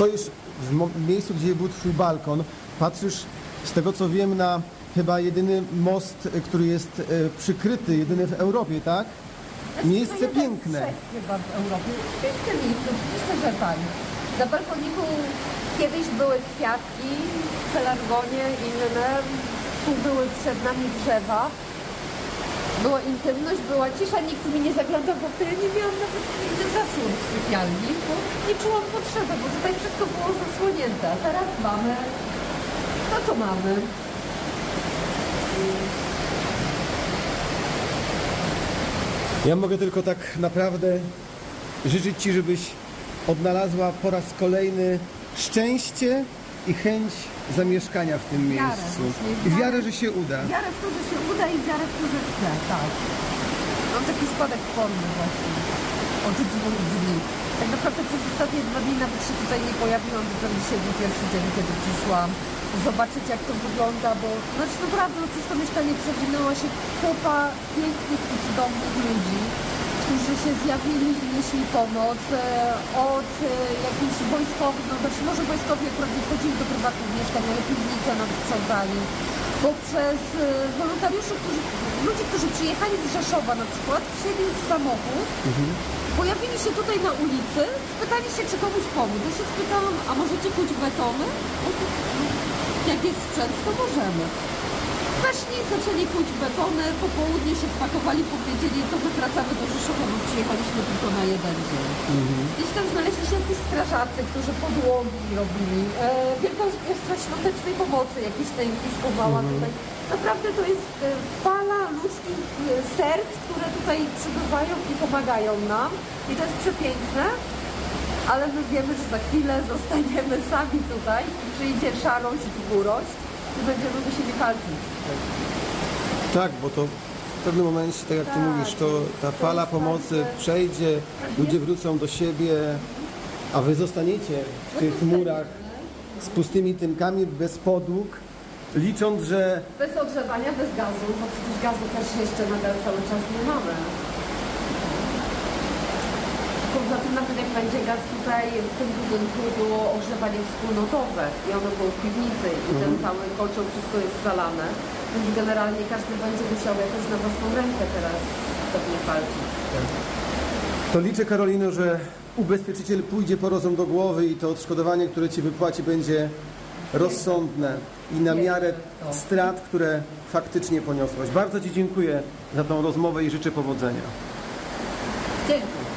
Stoisz w miejscu, gdzie był twój balkon, patrzysz z tego co wiem na chyba jedyny most, y, który jest y, przykryty, jedyny w Europie, tak? Miejsce To jeden z piękne. trzech chyba w Europie. Piękne miejsce, myślę, że tak. Na balkoniku kiedyś były kwiatki, pelargonie inne, tu były przed nami drzewa. Była intymność, była cisza, nikt mi nie zaglądał w okno. Ja nie miałam nawet nigdy zasłon w sypialni, bo nie czułam potrzeby, bo tutaj wszystko było zasłonięte. Teraz mamy to, co mamy. Ja mogę tylko tak naprawdę życzyć Ci, żebyś odnalazła po raz kolejny szczęście i chęć zamieszkania w tym Wiarę miejscu. właśnie, I wiarę. wiarę, że się uda. Wiarę w to, że się uda i wiarę w to, że chce, tak. Mam taki spadek formy właśnie. Od dwóch dni. Tak naprawdę przez ostatnie dwa dni nawet się tutaj nie pojawiłam, dopiero dzisiaj był pierwszy dzień, kiedy przyszłam zobaczyć jak to wygląda, bo znaczy naprawdę no, przez to mieszkanie przewinęła się kupa pięknych i cudownych ludzi, którzy się zjawili i nieśli pomoc e, od e, jakichś wojskowych, no znaczy może wojskowi akurat nie wchodzili do prywatnych mieszkań, ale piwnice nam sprzątali, poprzez e, wolontariuszy, którzy, ludzi, którzy przyjechali z Rzeszowa na przykład, wsiedli w samochód, pojawili się tutaj na ulicy, spytali się, czy komuś pomóc. Ja się spytałam, a możecie kuć betony? Jak jest sprzęt, to możemy. Weszli, zaczęli kuć betony, po południu się spakowali, powiedzieli, to my wracamy do Rzeszowa, bo przyjechaliśmy tylko na jeden dzień. Gdzieś tam znaleźli się jacyś strażacy, którzy podłogi robili. E, Wielka Orkiestra Świątecznej Pomocy, jakieś tajemnic schowała tutaj. Naprawdę to jest e, fala ludzkich e, serc, które tutaj przybywają i pomagają nam. I to jest przepiękne. Ale my wiemy, że za chwilę zostaniemy sami tutaj i przyjdzie szarość w górość i będziemy musieli walczyć. Tak, bo to w pewnym momencie, tak jak Ty Tak, mówisz, to ta fala pomocy bardzo- przejdzie, ludzie wrócą do siebie, a Wy zostaniecie w tych murach z pustymi tynkami, bez podłóg, licząc, że Bez ogrzewania, bez gazu, bo przecież gazu też jeszcze nadal cały czas nie mamy. Poza tym nawet jak będzie gaz tutaj, w tym budynku było ogrzewanie wspólnotowe i ono było w piwnicy i ten cały kolczą wszystko jest zalane. Więc generalnie każdy będzie musiał jakoś na własną rękę teraz pewnie walczyć tym. To liczę, Karolino, że ubezpieczyciel pójdzie po rozum do głowy i to odszkodowanie, które Ci wypłaci, będzie rozsądne i na miarę strat, które faktycznie poniosłaś. Bardzo Ci dziękuję za tą rozmowę i życzę powodzenia. Dziękuję.